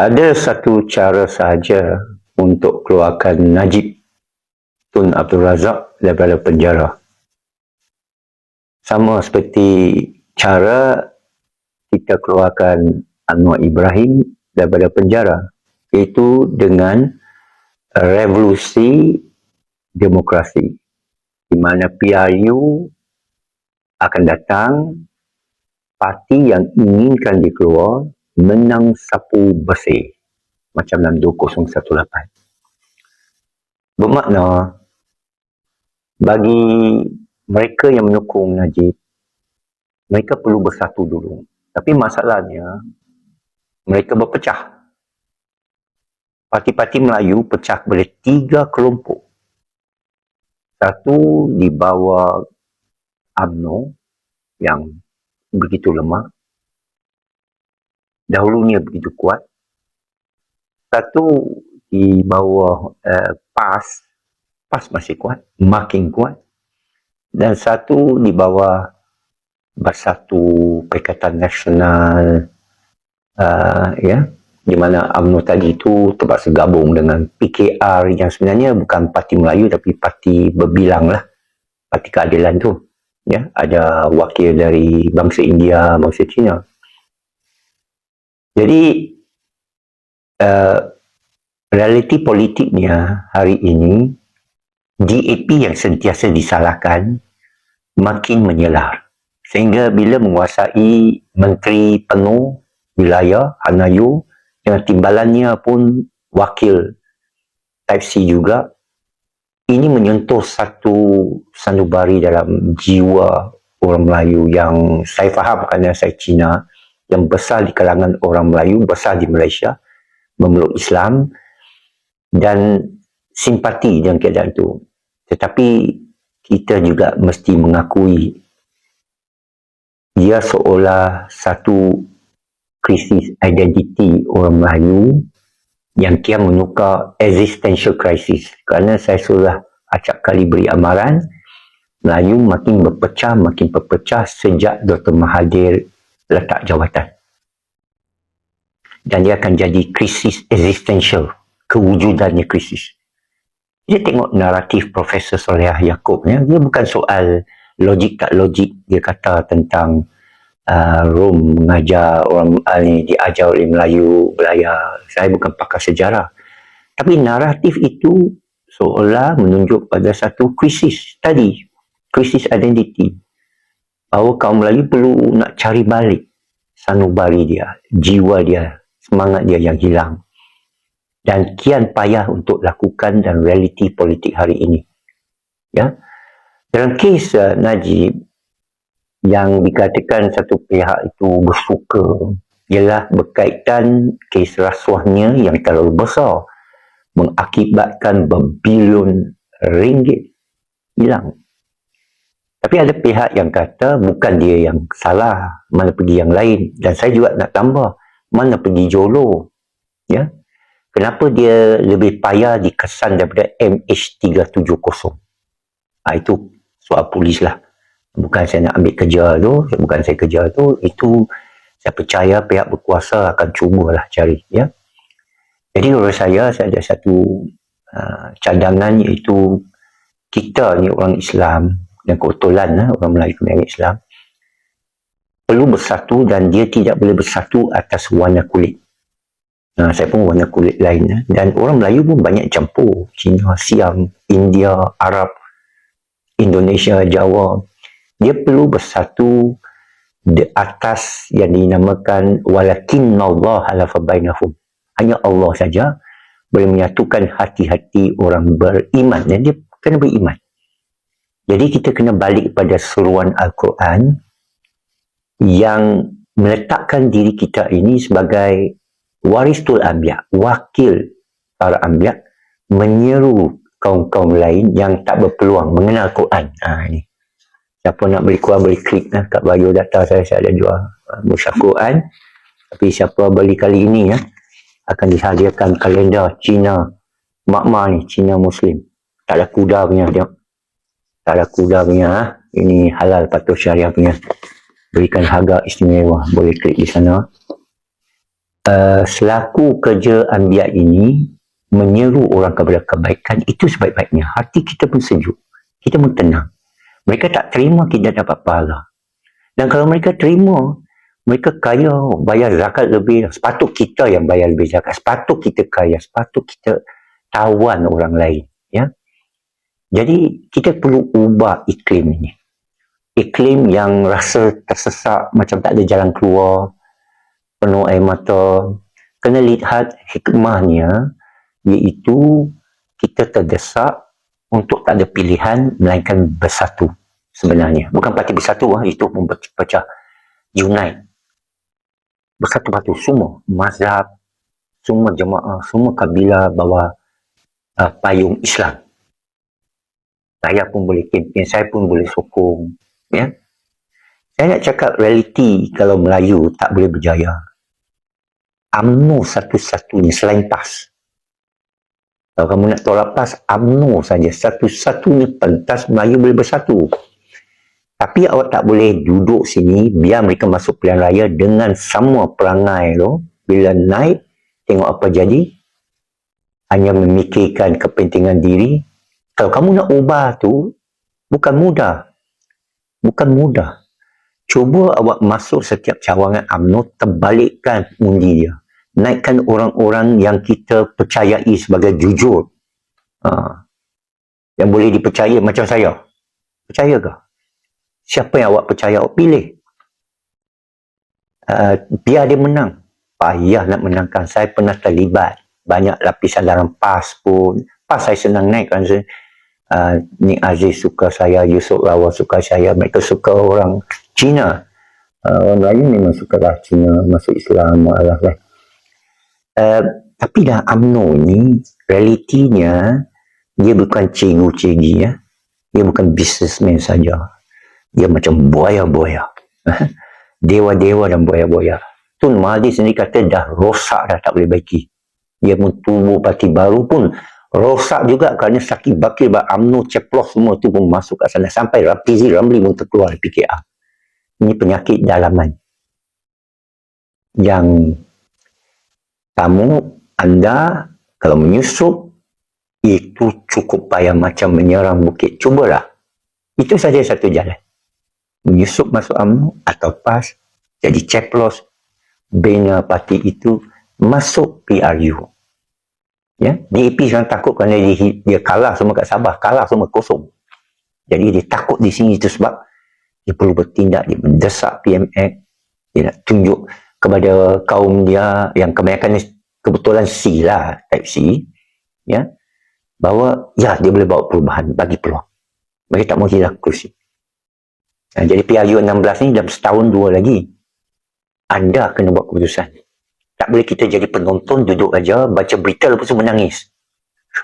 ada satu cara sahaja untuk keluarkan Najib Tun Abdul Razak daripada penjara. Sama seperti cara kita keluarkan Anwar Ibrahim daripada penjara iaitu dengan revolusi demokrasi di mana PRU akan datang parti yang inginkan dikeluar menang sapu bersih. Macam dalam 2018 bermakna bagi mereka yang menyokong Najib mereka perlu bersatu dulu. Tapi masalahnya mereka berpecah. Parti-parti Melayu pecah boleh tiga kelompok. Satu di bawah UMNO yang begitu lemah dahulunya begitu kuat. Satu di bawah uh, PAS, PAS masih kuat, makin kuat. Dan satu di bawah Bersatu Perikatan Nasional, uh, ya, di mana UMNO tadi itu terpaksa gabung dengan PKR yang sebenarnya bukan parti Melayu tapi parti berbilang lah, parti keadilan tu. Ya, ada wakil dari bangsa India, bangsa Cina. Jadi uh, realiti politiknya hari ini DAP yang sentiasa disalahkan makin menyelar. Sehingga bila menguasai menteri penuh wilayah Hanayu dengan timbalannya pun wakil Type C juga ini menyentuh satu sanubari dalam jiwa orang Melayu yang saya faham kerana saya Cina yang besar di kalangan orang Melayu, besar di Malaysia, memeluk Islam dan simpati dengan keadaan itu. Tetapi kita juga mesti mengakui dia seolah satu krisis identiti orang Melayu yang kian menukar existential crisis. Kerana saya sudah acap kali beri amaran, Melayu makin berpecah, makin berpecah sejak Dr. Mahathir letak jawatan. Dan dia akan jadi krisis existential, kewujudannya krisis. Dia tengok naratif Profesor Soleh Yaakob, ya. dia bukan soal logik tak logik, dia kata tentang uh, Rom mengajar orang uh, diajar oleh Melayu, Belaya. Saya bukan pakar sejarah. Tapi naratif itu seolah menunjuk pada satu krisis tadi, krisis identiti bahawa kaum Melayu perlu nak cari balik sanubari dia, jiwa dia, semangat dia yang hilang. Dan kian payah untuk lakukan dan realiti politik hari ini. Ya. Dalam kes uh, Najib yang dikatakan satu pihak itu bersuka ialah berkaitan kes rasuahnya yang terlalu besar mengakibatkan berbilion ringgit hilang tapi ada pihak yang kata bukan dia yang salah, mana pergi yang lain. Dan saya juga nak tambah, mana pergi Jolo. Ya? Kenapa dia lebih payah dikesan daripada MH370? Ha, itu soal polis lah. Bukan saya nak ambil kerja tu, bukan saya kerja tu. Itu saya percaya pihak berkuasa akan cubalah cari. Ya? Jadi menurut saya, saya ada satu uh, cadangan iaitu kita ni orang Islam dan kebetulan eh, orang Melayu kemudian Islam perlu bersatu dan dia tidak boleh bersatu atas warna kulit. Nah, saya pun warna kulit lain eh. dan orang Melayu pun banyak campur Cina, Siam, India, Arab, Indonesia, Jawa. Dia perlu bersatu di atas yang dinamakan walakin Allah ala fabainahum. Hanya Allah saja boleh menyatukan hati-hati orang beriman dan dia kena beriman. Jadi kita kena balik pada seruan Al-Quran yang meletakkan diri kita ini sebagai waristul ambiya, wakil para ambiya menyeru kaum-kaum lain yang tak berpeluang mengenal Quran. Ha, ini. Siapa nak beli Quran, boleh klik lah kat bio data saya, saya ada jual uh, musyaf Quran. Tapi siapa beli kali ini ya, akan dihadiahkan kalender Cina, makma ni, Cina Muslim. Tak ada kuda punya, tengok tak ada kuda punya ha? ini halal patuh syariah punya berikan harga istimewa boleh klik di sana uh, selaku kerja ambiat ini menyeru orang kepada kebaikan itu sebaik-baiknya. Hati kita pun sejuk. Kita pun tenang. Mereka tak terima kita dapat pahala. Dan kalau mereka terima, mereka kaya, bayar zakat lebih. Sepatut kita yang bayar lebih zakat. Sepatut kita kaya. Sepatut kita tawan orang lain. Jadi kita perlu ubah iklim ini. Iklim yang rasa tersesak, macam tak ada jalan keluar, penuh air mata. Kena lihat hikmahnya, iaitu kita terdesak untuk tak ada pilihan melainkan bersatu sebenarnya. Bukan parti bersatu, ah, itu pun pecah. Unite. Bersatu batu semua. Mazhab, semua jemaah, semua kabilah bawah uh, payung Islam. Saya pun boleh kempen, saya pun boleh sokong. Ya? Saya nak cakap realiti kalau Melayu tak boleh berjaya. UMNO satu-satunya selain PAS. Kalau kamu nak tolak PAS, UMNO saja. Satu-satunya pentas Melayu boleh bersatu. Tapi awak tak boleh duduk sini biar mereka masuk pilihan raya dengan semua perangai tu. Bila naik, tengok apa jadi. Hanya memikirkan kepentingan diri. Kalau kamu nak ubah tu, bukan mudah. Bukan mudah. Cuba awak masuk setiap cawangan UMNO, terbalikkan undi dia. Naikkan orang-orang yang kita percayai sebagai jujur. Ha. Yang boleh dipercaya macam saya. Percaya ke? Siapa yang awak percaya, awak pilih. Uh, biar dia menang. Payah nak menangkan. Saya pernah terlibat. Banyak lapisan dalam PAS pun. PAS saya senang naik kan. Uh, Nik Aziz suka saya, Yusuf Rawa suka saya. Mereka suka orang Cina. Uh, orang lain memang suka lah Cina. Masuk Islam. Lah. Uh, tapi dah UMNO ni, realitinya, dia bukan cikgu-cikgi ya. Dia bukan businessman saja dia macam buaya-buaya. Dewa-dewa dan buaya-buaya. Tun Mahdi sendiri kata dah rosak dah tak boleh baiki. Dia pun tubuh parti baru pun rosak juga kerana sakit bakir UMNO ceplos semua tu pun masuk ke sana. Sampai Rapizi Ramli pun terkeluar PKA. Ini penyakit dalaman. Yang kamu, anda kalau menyusup itu cukup payah macam menyerang bukit. Cubalah. Itu saja satu jalan menyusup masuk UMNO atau PAS jadi ceplos bina parti itu masuk PRU. Ya, DAP sekarang takut kerana dia, dia kalah semua kat Sabah, kalah semua kosong. Jadi dia takut di sini itu sebab dia perlu bertindak, dia mendesak PMX, dia nak tunjuk kepada kaum dia yang kebanyakan kebetulan C lah, type C, ya, bahawa ya dia boleh bawa perubahan bagi peluang. Mereka tak mau hilang kursi. Ha, jadi PRU 16 ni dalam setahun dua lagi. Anda kena buat keputusan. Boleh kita jadi penonton duduk aja baca berita lepas tu menangis.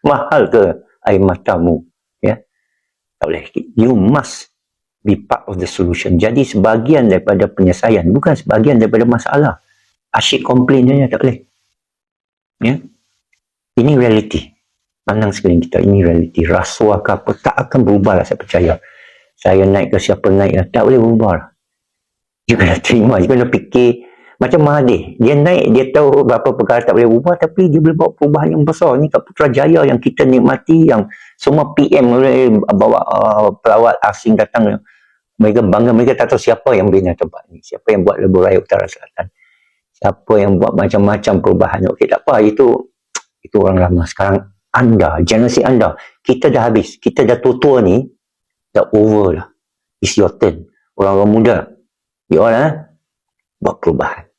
Mahal ke air matamu? Ya? Tak boleh. You must be part of the solution. Jadi sebahagian daripada penyelesaian. Bukan sebahagian daripada masalah. Asyik komplain saja tak boleh. Ya? Ini reality. Pandang sekeliling kita. Ini reality. Rasuah ke apa tak akan berubah lah saya percaya saya naik ke siapa naik lah. Tak boleh berubah lah. Dia kena terima. Dia kena fikir macam Mahathir. Dia naik, dia tahu berapa perkara tak boleh berubah tapi dia boleh bawa perubahan yang besar. Ni kat Putrajaya yang kita nikmati yang semua PM bawa uh, pelawat asing datang. Mereka bangga, mereka tak tahu siapa yang bina tempat ni. Siapa yang buat lebuh raya utara selatan. Siapa yang buat macam-macam perubahan. Okey, tak apa. Itu itu orang lama. Sekarang anda, generasi anda, kita dah habis. Kita dah tua-tua ni, dah over lah. It's your turn. Orang-orang muda, you all eh, buat perubahan.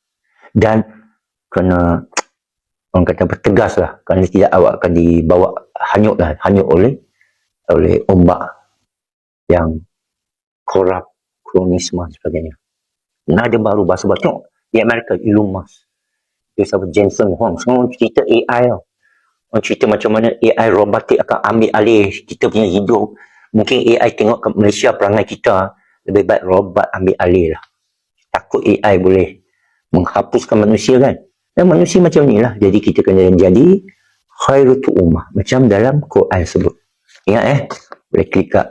Dan kena orang kata bertegas lah kerana tidak awak akan dibawa hanyut lah, hanyut oleh oleh ombak yang korup, kronisme sebagainya. Nada baru bahasa baru. Tengok, di Amerika, Elon Musk. Dia sama Jensen Huang. Semua orang cerita AI tau. Orang cerita macam mana AI robotik akan ambil alih kita punya hidup mungkin AI tengok ke Malaysia perangai kita lebih baik robot ambil alih lah takut AI boleh menghapuskan manusia kan? Dan manusia macam ni lah. Jadi kita kena jadi khairutu ummah. Macam dalam Quran sebut. Ingat eh? Boleh klik kat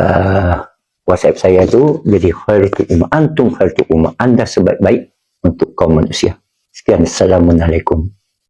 uh, whatsapp saya tu jadi khairutu ummah. Antum khairutu ummah. Anda sebaik-baik untuk kaum manusia. Sekian, Assalamualaikum.